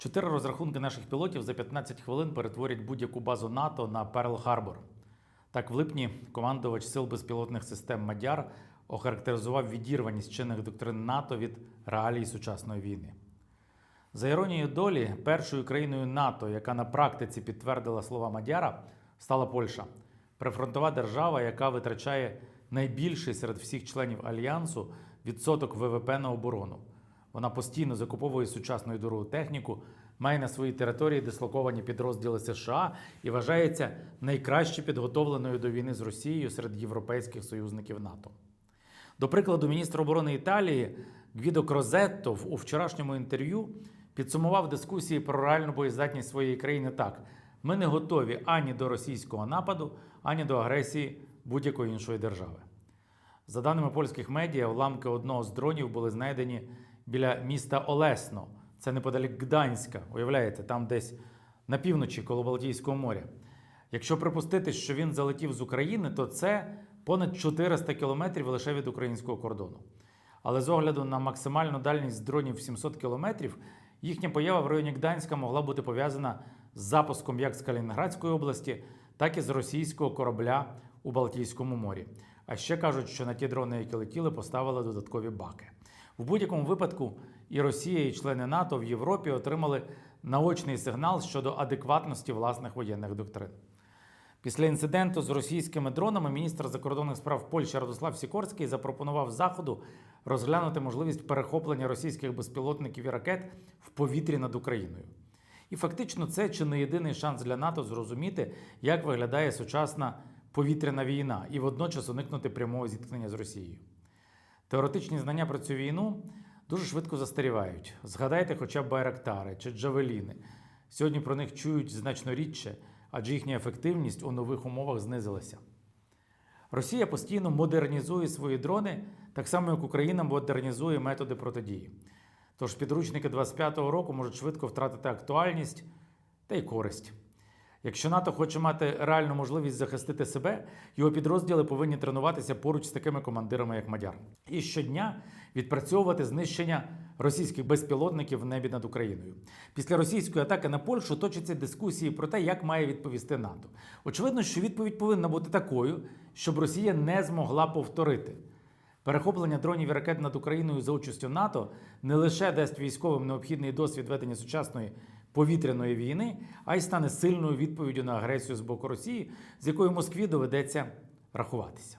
Чотири розрахунки наших пілотів за 15 хвилин перетворять будь-яку базу НАТО на Перл-Харбор. Так, в липні командувач сил безпілотних систем Мадяр охарактеризував відірваність чинних доктрин НАТО від реалій сучасної війни. За іронією долі, першою країною НАТО, яка на практиці підтвердила слова Мадяра, стала Польща, прифронтова держава, яка витрачає найбільший серед всіх членів альянсу відсоток ВВП на оборону. Вона постійно закуповує сучасну і дорогу техніку, має на своїй території дислоковані підрозділи США і вважається найкраще підготовленою до війни з Росією серед європейських союзників НАТО. До прикладу, міністр оборони Італії Гвідо Крозетто у вчорашньому інтерв'ю підсумував дискусії про реальну боєздатність своєї країни так: ми не готові ані до російського нападу, ані до агресії будь-якої іншої держави. За даними польських медіа, уламки одного з дронів були знайдені біля міста Олесно. Це неподалік Гданська. Уявляєте, там десь на півночі коло Балтійського моря. Якщо припустити, що він залетів з України, то це понад 400 кілометрів лише від українського кордону. Але з огляду на максимальну дальність дронів 700 кілометрів, їхня поява в районі Гданська могла бути пов'язана з запуском як з Калінінградської області, так і з російського корабля у Балтійському морі. А ще кажуть, що на ті дрони, які летіли, поставили додаткові баки. В будь-якому випадку і Росія, і члени НАТО в Європі отримали наочний сигнал щодо адекватності власних воєнних доктрин. Після інциденту з російськими дронами міністр закордонних справ Польщі Радослав Сікорський запропонував Заходу розглянути можливість перехоплення російських безпілотників і ракет в повітрі над Україною. І фактично це чи не єдиний шанс для НАТО зрозуміти, як виглядає сучасна повітряна війна, і водночас уникнути прямого зіткнення з Росією. Теоретичні знання про цю війну дуже швидко застарівають. Згадайте хоча б байрактари чи джавеліни. Сьогодні про них чують значно рідше, адже їхня ефективність у нових умовах знизилася. Росія постійно модернізує свої дрони, так само як Україна модернізує методи протидії. Тож підручники 25-го року можуть швидко втратити актуальність та й користь. Якщо НАТО хоче мати реальну можливість захистити себе, його підрозділи повинні тренуватися поруч з такими командирами, як Мадяр, і щодня відпрацьовувати знищення російських безпілотників в небі над Україною. Після російської атаки на Польщу точаться дискусії про те, як має відповісти НАТО. Очевидно, що відповідь повинна бути такою, щоб Росія не змогла повторити. Перехоплення дронів і ракет над Україною за участю НАТО не лише дасть військовим необхідний досвід ведення сучасної повітряної війни, а й стане сильною відповіддю на агресію з боку Росії, з якою Москві доведеться рахуватися.